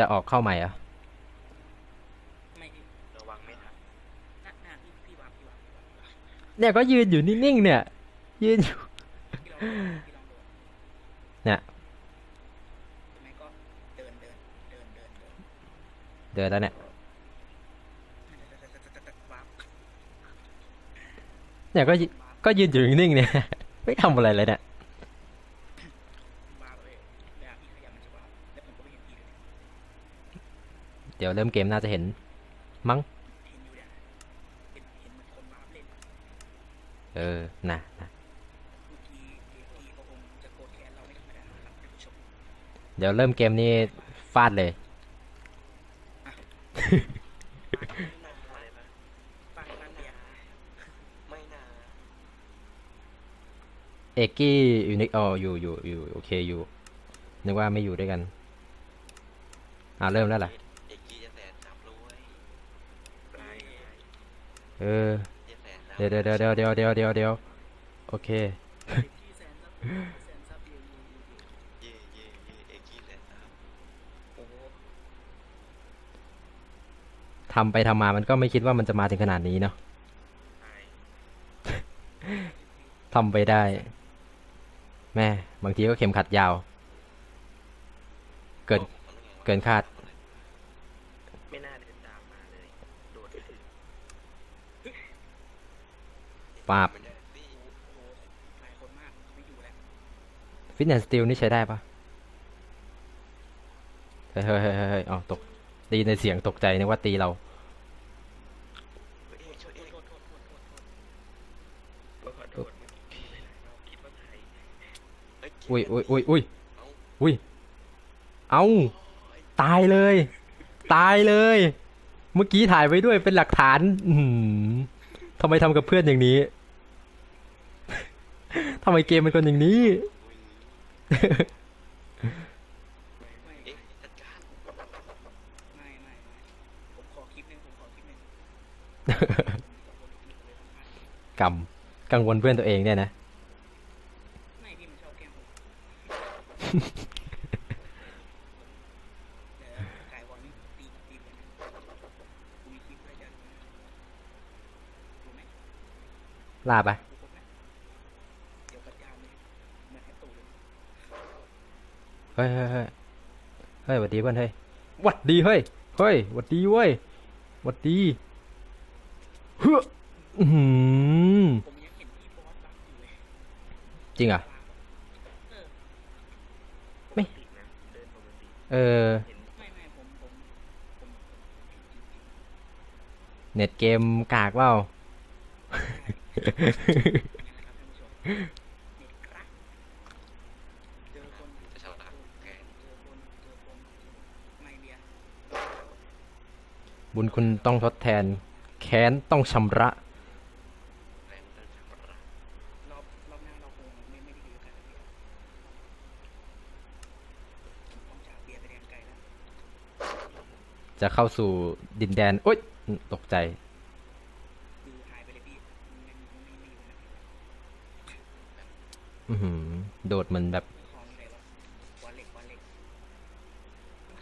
จะออกเข้าใหม่เหรอะไม่พี่ระวังไม่ทันหน้าหน้าพี่พี่วางพี่วางพี่วางพี่วางเนี่ยก็ยืนอยู่นิ่งๆเนี่ย ยืนอยู่ พี่ลองดูพี่ลองดูเนี่ยไม่ก็เดินเดินเดินเดินเดินเดินแล้วเนี่ย วางเนี่ยก็ยืก็ยืนอยู่นิ่งๆเนี่ย ไม่ทำอะไรเลยเนี่ย วางเลยเวลาพี่ขยับมันจะวางแล้วผมก็ไม่เห็นพี่เลย เดี๋ยวเริ่มเกมน่าจะเห็น มั้ง เอออนะนะเมื่อกี้พี่เขาคงจะเดี๋ยวเริ่มเกมนี้ฟาดเลยเดียวไม่นาเอกกี้อยู่ในอ๋ออยู่อยู่อยู่โอเคอยู่ นึกว่าไม่อยู่ด้วยกัน อ่าเริ่มแล้วล่ะ เอกกี้จะแสนจับรวย ไป เออเดี๋ยวเดี๋ยวเดี๋ยวเดี๋ยวเดี๋ยวเดี๋ยวเดี๋ยวโอเคที่แสนซับแสนซับอยู่อยู่อยู่อยู่เย่เย่เย่เอกกี้แสนจับโอ้โหทำไปทำมามันก็ไม่คิดว่ามันจะมาถึงขนาดนี้เนาะทำไปได้ แม่ บางทีก็เข็มขัดยาว เกิน เกินคาดม่น่าเดินตามมาเลย โดดเลย ปาบ ไม่ได้สิ โอ้โหหลายคนมากไม่อยู่ แล้วฟิตเนสสติลนี่ใช้ได้ปะเฮ้ยเฮ้ยเฮ้ยเฮ้ยเฮ้ยอ๋อตกตีในเสียงตกใจนึกว่าตีเราเอกช่วยเอกโทษโทษโทษโทษโทษขอโทษเราคิดว่าไทยเกอุ้ยอุ้ยอุ้ยอุ้ยเอ้าอุ้ยเอาตายเลย ตายเลย เมื่อกี้ถ่ายไว้ด้วยเป็นหลักฐานอือหือทำไมทำกับเพื่อนอย่างนี้ ทำไมเกมเป็นคนอย่างนี้อุ้ยไม่เอ๊ะจัดการไม่ไม่ไม่ผมขอคลิปหนึงผมขอคลิปหนึงกรรมกังวลเพื่อนตัวเองเนี่ยนะ ไม่พี่มันชอบแกล้งผมเดี๋ยวไก่วอลนี่ตีตีไปนะกูมีคลิปด้วยเดี๋ยวดูไหมลาไป ดูครบไหมเดี๋ยวกัดยาวเลยเหมือนแฮปตูเลย เฮ้ยเฮ้ยเฮ้ยเฮ้ยหวัดดีเพื่อนเฮ้ยหวัดดีเฮ้ยเฮ้ยหวัดดีเว้ยหวัดดีเฮ้ออื้อหือผมยังเห็นพี่บอสบักอยู่เลยจริงเหรอะเออไม่ปกตินะเดินปกติเออเห็นไม่ไม่ผมผมผมเน็ตเกมกากเปล่า ยังไงนะครับท่านผู้ชมเน็ตครับเจอคน จะฉลาดแกน เจอคนเจอคนไม่เบียร์ บุญคุณต้องทดแทน แค้นต้องชำระ รอบรอบหน้าเราคงไม่ไม่ได้ดีกันแล้วเบียร์ต้องจากเบียร์ไปเรียนไกลแล้วจะเข้าสู่ดินแดนโอ๊ยตกใจ คือหายไปเลยพี่ไม่ไม่ไม่อยู่นะอือหือโดดเหมือนแบบ ของอะไรวะวอลเล็กวอลเล็ก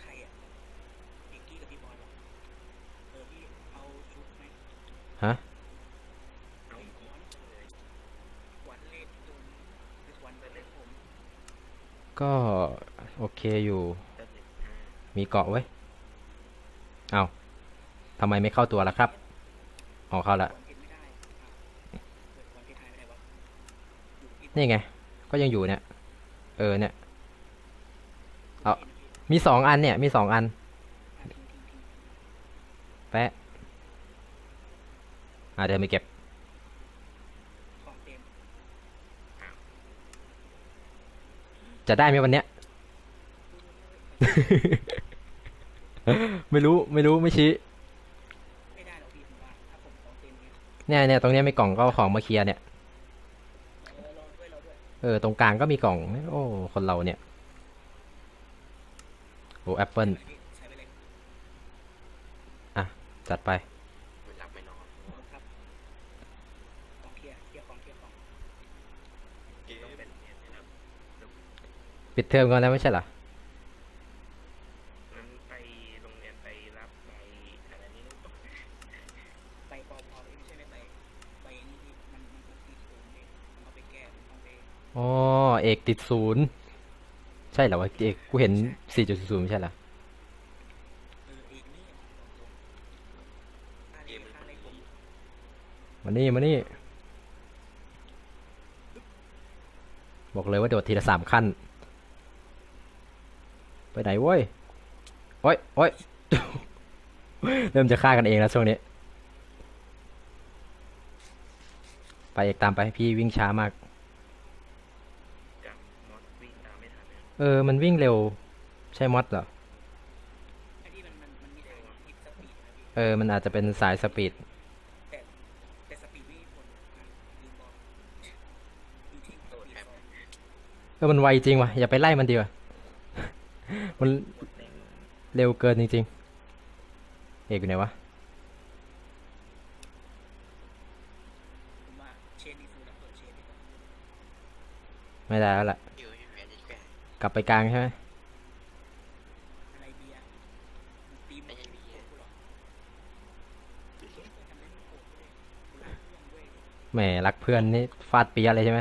ใครอะเอกกี้กับพี่บอลเหรอเออพี่เอาชุดไหม ฮะก็โอเคอยู่ มีเกาะไว้ เอาทำไมไม่เข้าตัวล่ะครับออกเข้าละ นี่ไง ก็ยังอยู่เนี่ย เออเนี่ย เอามีสองอันเนี่ย มีสองอัน แปะ อ่าเดินไปเก็บของเต็มจะได้ไหมวันเนี้ย ไม่รู้ไม่รู้ไม่ชี้ไม่ได้หรอกพี่ผมว่าถ้าผมของเต็มเนี่ยเนี่ยเนี่ยตรงเนี้ยมีกล่องก็เอาของมาเคลียร์เนี่ยเออรอด้วยรอด้วยเออตรงกลางก็มีกล่อง โอ้คนเราเนี่ยโอ้แอปเปิลใส่ไปเลยพี่ใส่ไปเลยจัดไป ปิดเทอมก่อนแล้วไม่ใช่หรอโอ๋อเอกติดศูนย์ใช่เหรอวะเอกกูเห็นสี่จุดศูนย์ไม่ใช่เหรอมานี่มานี่บอกเลยว่าโดดทีละสามขั้น ไปไหนเว้ยโอ้ยโอ้ยเริ่มจะฆ่ากันเองแล้วช่วงนี้ ไปเอกตามไปพี่วิ่งช้ามากกับมอสวิ่งตามไม่ทันเลยเออ มันวิ่งเร็ว ใช่มอสเหรอไอ้ที่มันมันมันมีทางฮิตสปีดนะพี่เออ มันอาจจะเป็นสายสปีดแต่แต่สปีดไม่มีผลอะลืมบอกอยู่ที่สปีดฟอร์มเออ มันไวจริงว่ะ อย่าไปไล่มันดีกว่า มันเร็วเกินจริงๆ เอกอยู่ไหนวะไม่ได้แล้วล่ะ กลับไปกลางใช่ไหมแหมรักเพื่อนนี่ฟาดปีอะไรใช่ไหม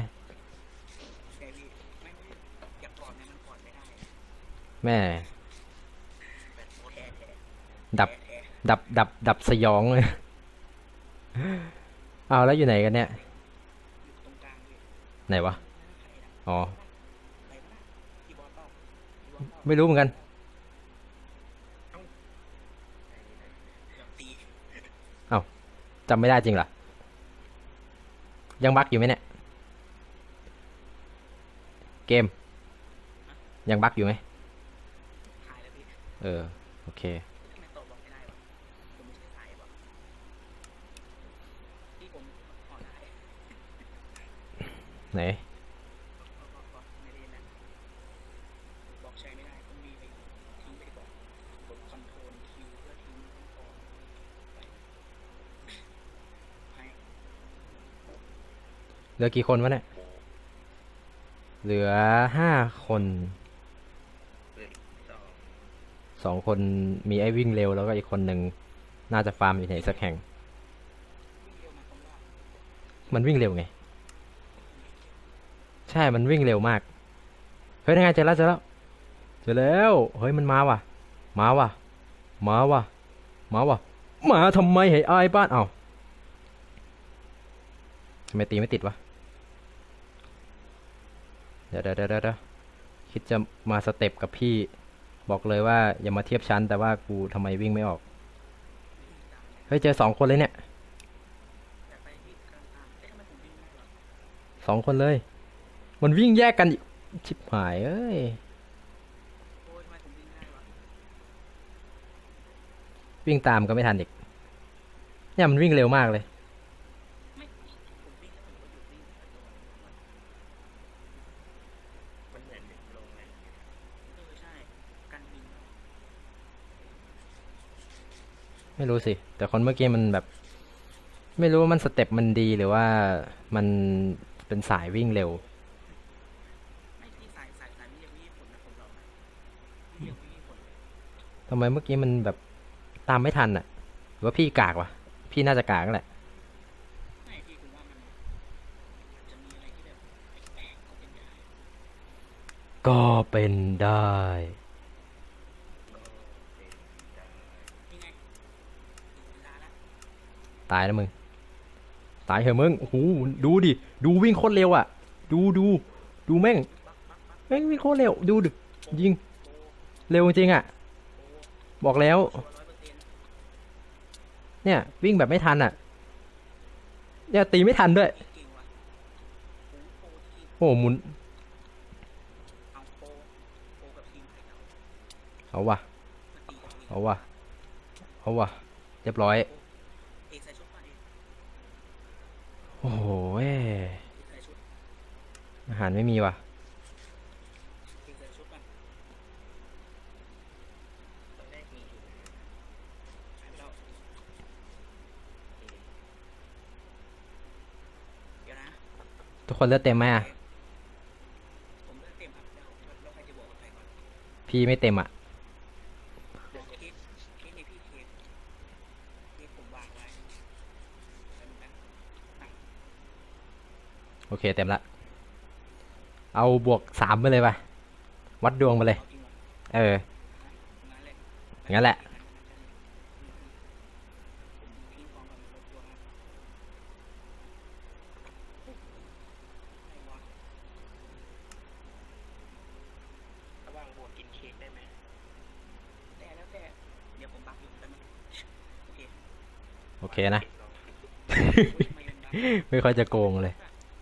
แต่พี่ไม่ไม่อย่ากอดนะมันกอดไม่ได้ แม่ ดับ ดับ ดับ ดับสยองเลย เอาแล้วอยู่ไหนกันเนี่ย ไหนวะ อ๋อ ไม่รู้เหมือนกัน เอบตีจำไม่ได้จริงเหรอ ยังบักอยู่ไหมเนี่ย เกมยังบักอยู่ไหม เออ โอเคทำไมตกลงไม่ได้วะผมไม่ใช่สายวะพี่ผมขอได้ไหนขอขอขอไม่ได้นะบอกใช้ไม่ได้ต้องมีไปทิ้งไปก่อนกดคอนโทรลคิวเพื่อทิ้งก่อนไปให้เหลือกี่คนวะเนี่ย เหลือห้าคนเลยสอง สองคนมีไอ้วิ่งเร็วแล้วก็อีกคนหนึ่งน่าจะฟาร์มอยู่ไหนสักแห่ง มันวิ่งเร็วไง ใช่ มันวิ่งเร็วมาก เฮ้ยยังไงเจอแล้วเจอแล้ว เจอแล้ว เฮ้ยมันมาว่ะ มาว่ะ มาว่ะ มาว่ะ มาทำไมให้อายบ้านเอ้าทำไมตีไม่ติดวะเดี๋ยวเดี๋ยวเดี๋ยวเดี๋ยวคิดจะมาสเต็ปกับพี่ บอกเลยว่าอย่ามาเทียบชั้นแต่ว่ากูทำไมวิ่งไม่ออก เฮ้ยเจอสองคนเลยเนี่ยสองคนเลย มันวิ่งแยกกันอีกชิบหายเอ้ย วิ่งตามก็ไม่ทันอีกเนี่ยมันวิ่งเร็วมากเลย ไม่ผมวิ่งแล้วผมก็หยุดวิ่งไปตัว มันเหมือนลงเลย เออใช่การบิน ไม่รู้สิ แต่คนเมื่อกี้มันแบบ ไม่รู้ว่ามันสเต็ปมันดีหรือว่ามันเป็นสายวิ่งเร็วไม่ที่สายสายสายวิ่งยังไม่มีผลนะผมบอกนะวิ่งยังไม่มีผลเลยทำไมเมื่อกี้มันแบบตามไม่ทันอะ หรือว่าพี่กากวะ พี่น่าจะกากนั่นแหละไม่พี่ผมว่ามันอาจจะมีอะไรที่แบบแปลกๆก็เป็นได้ ก็เป็นได้ นี่ไงถึงเวลาแล้ว ตายแล้วมึง ตายเหอะมึงโอ้โหดูดิ ดูวิ่งโคตรเร็วอะ ดูดู ดูแม่ง แม่งวิ่งโคตรเร็ว ดูดิ ยิง เร็วจริงอะ บอกแล้ว เนี่ย วิ่งแบบไม่ทันอะ เนี่ยตีไม่ทันด้วย โอ้โหหมุน เอาว่ะเองเอาว่ะเอาว่ะเรียบร้อย เอกใส่ชุดมาเอก โอ้โหอาหารไม่มีว่ะทุกคนเลือดเต็มไหมอะพี่ไม่เต็มอะ โอเคเต็มละ เอาบวกสามไปเลยป่ะวัดดวงไปเลย เอาจริงเหรอเอองั้นเลยอย่างนั้นแหละผมทิ้งของก่อนมันลดตัวครับไหนวะระหว่างบวกกินเค้กได้ไหมแต่แล้วแต่เดี๋ยวผมบักอยู่แป๊บนึงโอเคโอเคนะลองทำไมมันบักไม่ค่อยจะโกงเลย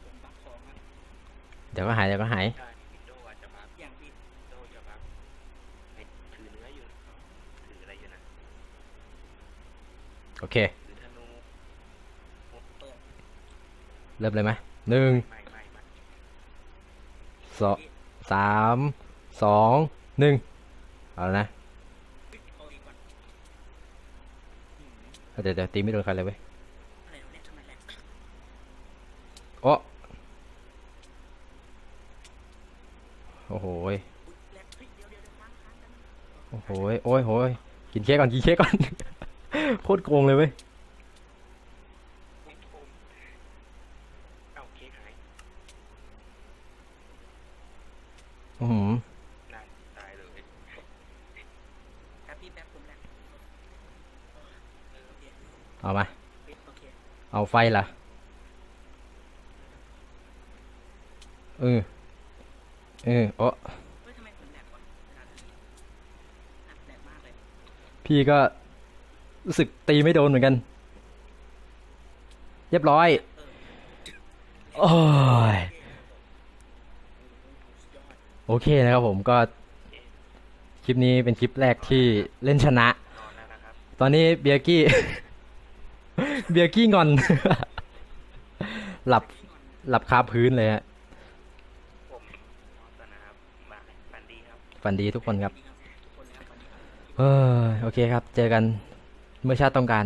ผมบักของอะ เดี๋ยวก็หายเดี๋ยวก็หายโอเค เริ่มเลยไหมหนึ่งสองสามสองหนึ่งเอาแล้วนะเดี๋ยวเดี๋ยวตีไม่โดนใครเลยเว้ยโอ้ โอ้โหโอ้โหโอ้ยโหยกินเค้กก่อนกินเค้กก่อน โคตรโกงเลยเว้ยอืมเออโอเคเอามาเคเอาไฟล่ะ เออ เออโอ้เฮ้ยทำไมผมแหลกวะเวลาตีอะแหลกมากเลยพี่ก็รู้สึกตีไม่โดนเหมือนกัน เรียบร้อย โอ้ย โอเคนะครับผมก็ คลิปนี้เป็นคลิปแรกที่เล่นชนะ ตอนนี้เบียกี้ เบียกี้งอน หลับหลับคาพื้นเลยฮะ ผมนอนก่อนนะครับบายฝันดีครับ ฝันดีทุกคนครับดีครับทุกคนแล้ววันนี้ครับเออโอเคครับ เจอกันเมื่อชาติต้องการ